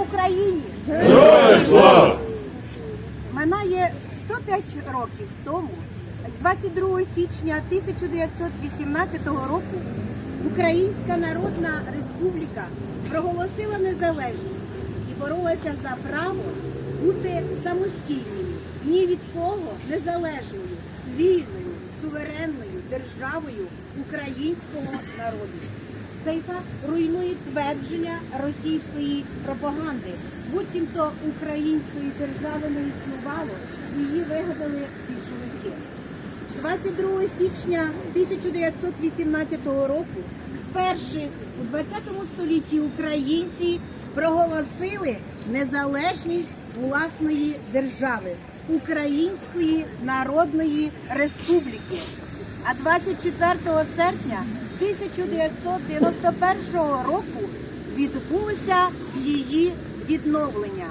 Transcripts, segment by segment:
Україні! Героям слава! Минає 105 років тому, 22 січня 1918 року, Українська Народна Республіка проголосила незалежність і боролася за право бути самостійною, ні від кого незалежною, вільною, суверенною державою українського народу. Цей факт руйнує твердження російської пропаганди. Буцімто української держави не існувало, її вигадали більшовики. 22 січня 1918 року вперше у 20 столітті українці проголосили незалежність власної держави Української Народної Республіки. А 24 серпня 1991 року відбулося її відновлення.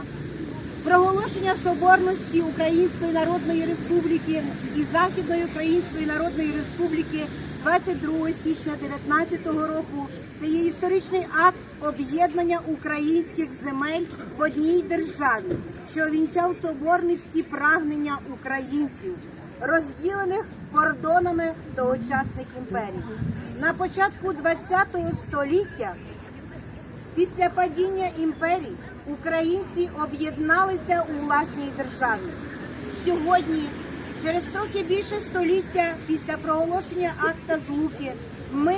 Проголошення соборності Української Народної Республіки і Західної Української Народної Республіки 22 січня 19 року це є історичний акт об'єднання українських земель в одній державі, що вінчав соборницькі прагнення українців, розділених кордонами тогочасних імперій. На початку ХХ століття Після падіння імперій українці об'єдналися у власній державі. Сьогодні, через трохи більше століття після проголошення акта злуки, ми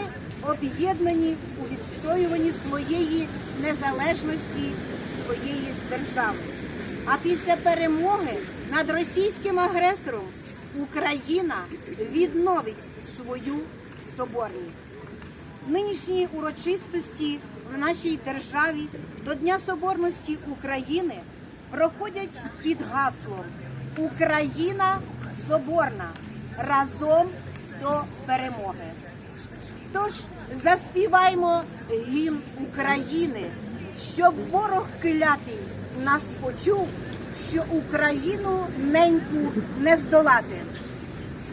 об'єднані у відстоюванні своєї незалежності своєї держави. А після перемоги над російським агресором Україна відновить свою соборність. Нинішні урочистості в нашій державі до Дня Соборності України проходять під гаслом Україна соборна разом до перемоги. Тож заспіваймо гімн України, щоб ворог клятий нас почув, що Україну неньку не здолати.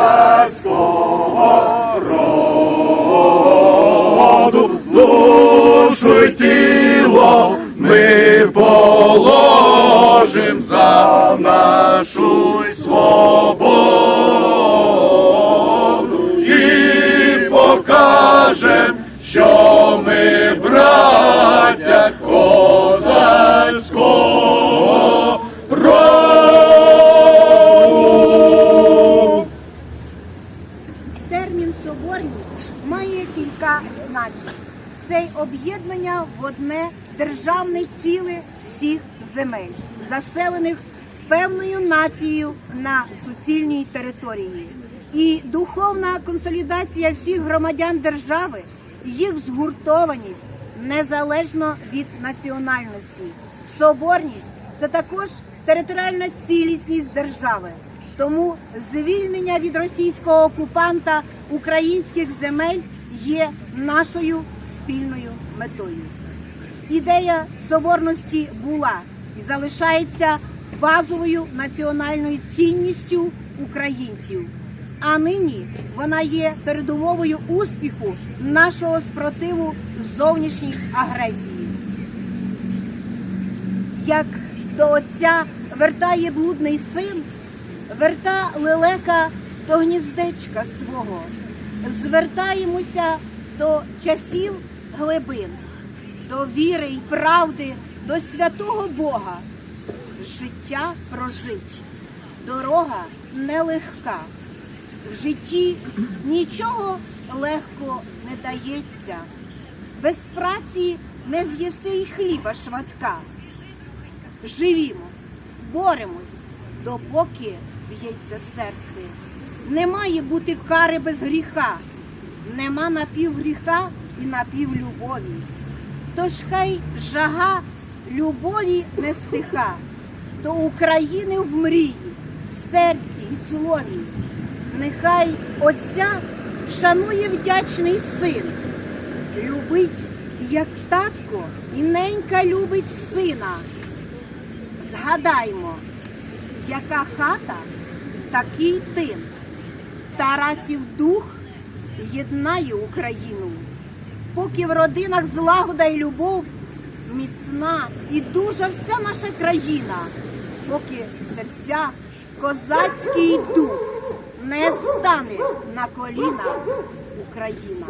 козацького роду, душу й тіло ми положим за нашу одне державне ціле всіх земель, заселених певною нацією на суцільній території, і духовна консолідація всіх громадян держави, їх згуртованість незалежно від національності. Соборність це також територіальна цілісність держави. Тому звільнення від російського окупанта українських земель є нашою спільною метою. Ідея соборності була і залишається базовою національною цінністю українців. А нині вона є передумовою успіху нашого спротиву зовнішній агресії як до отця вертає блудний син, верта лелека до гніздечка свого. Звертаємося до часів глибин, до віри й правди, до святого Бога. Життя прожить, дорога нелегка. В житті нічого легко не дається. Без праці не з'їси й хліба шватка. Живімо, боремось, допоки б'ється серце. Не має бути кари без гріха, нема напівгріха і напівлюбові. Тож хай жага любові не стиха, до України в мрії, серці і слові. Нехай Отця шанує вдячний син, любить, як татко і ненька любить сина. Згадаймо, яка хата, такий тин. Тарасів дух єднає Україну. Поки в родинах злагода і любов, міцна і дуже вся наша країна, поки в серцях козацький дух не стане на коліна Україна.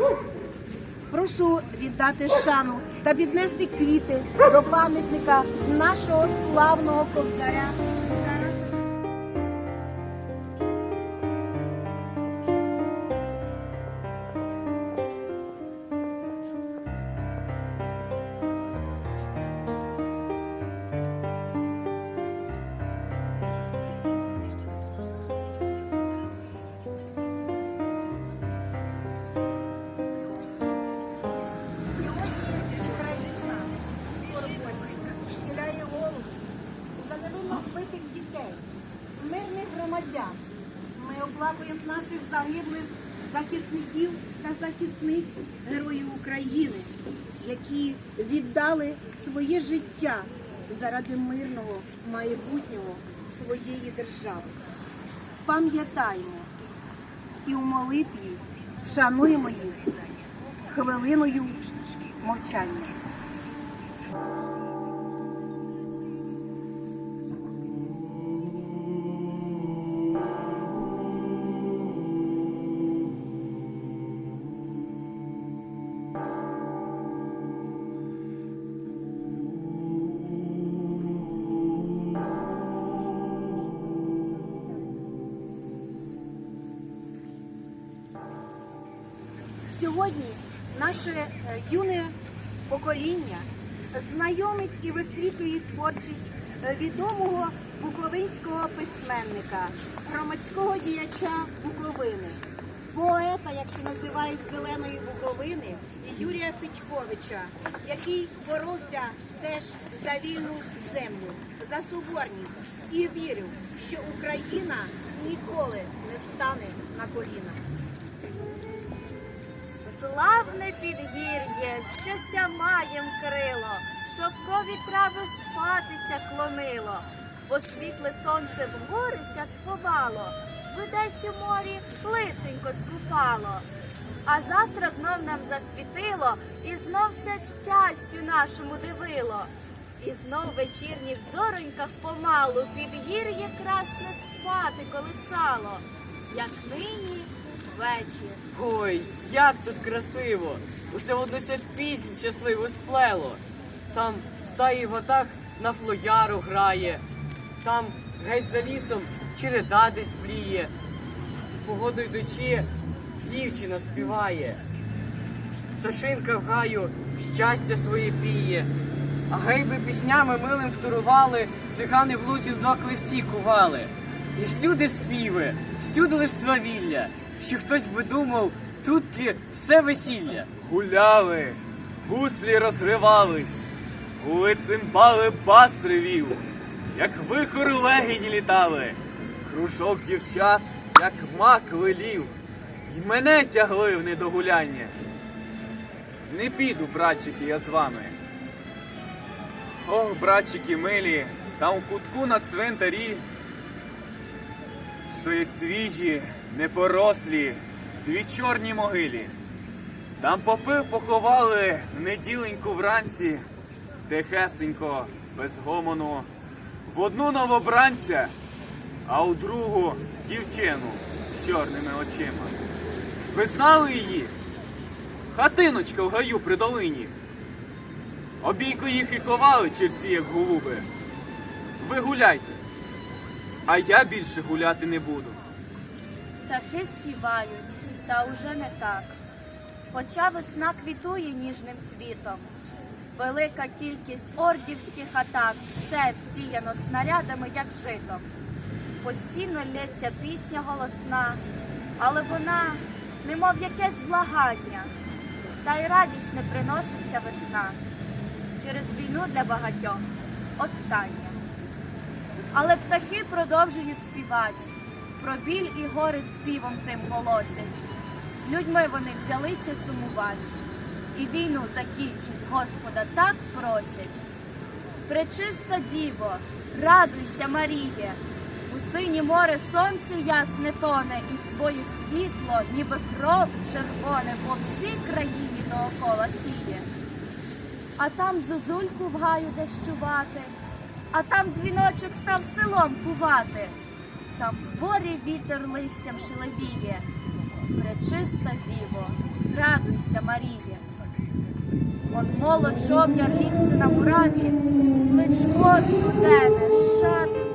Прошу віддати шану та піднести квіти до пам'ятника нашого славного ковтаря. Наших загиблих захисників та захисниць героїв України, які віддали своє життя заради мирного майбутнього своєї держави. Пам'ятаємо і у молитві шануємо їх хвилиною мовчання. Сьогодні наше е, юне покоління знайомить і висвітлює творчість е, відомого буковинського письменника, громадського діяча Буковини, поета, як ще називають зеленої Буковини, Юрія Федьковича, який боровся теж за вільну землю, за соборність і вірив, що Україна ніколи не стане на коліна. Славне підгір'я, що ся маєм крило, шовкові трави спатися клонило, бо світле сонце в гори ся сховало, видесь у морі личенько скупало. А завтра знов нам засвітило, і знов ся щастю нашому дивило. І знов вечірні в зороньках помалу підгір'я красне спати колисало, як нині вечір. Ой, як тут красиво! Усе воднося піснь щасливо сплело. Там стаї готах на флояру грає, там геть за лісом череда десь пліє. Погоду йдучи, дівчина співає. Пташинка в гаю щастя своє піє. А гейби піснями милим вторували, цигани в лузі в два кливці кували. І всюди співи, всюди лиш свавілля, що хтось би думав, тутки все весілля. Гуляли, гуслі розривались, гули цимбали бас ревів, як вихор легені літали, кружок дівчат, як мак лилів, й мене тягли в недогуляння. Не піду, братчики, я з вами. Ох, братчики милі, там у кутку на цвинтарі стоять свіжі, непорослі, дві чорні могилі. Там попи поховали неділеньку вранці, тихесенько, без гомону, в одну новобранця, а у другу дівчину з чорними очима. Ви знали її? хатиночка в гаю при долині. Обійко їх і ховали черці, як голуби. Ви гуляйте, а я більше гуляти не буду. Птахи співають, та уже не так. Хоча весна квітує ніжним цвітом. Велика кількість ордівських атак, все всіяно снарядами, як житом. Постійно лється пісня голосна, але вона, немов якесь благання, та й радість не приноситься весна. Через війну для багатьох остання. Але птахи продовжують співати. Про біль і гори співом тим голосять. З людьми вони взялися сумувати. І війну закінчить, Господа так просять. Пречиста діво, радуйся, Маріє, у синє море сонце ясне тоне, і своє світло, ніби кров червоне, по всій країні доокола сіє. А там зозульку в гаю дещувати, а там дзвіночок став селом кувати. Там в борі вітер листям шелевіє. Пречиста діво, радуйся, Маріє. Он молод жовняр лігся на мураві, Кличко студене, шати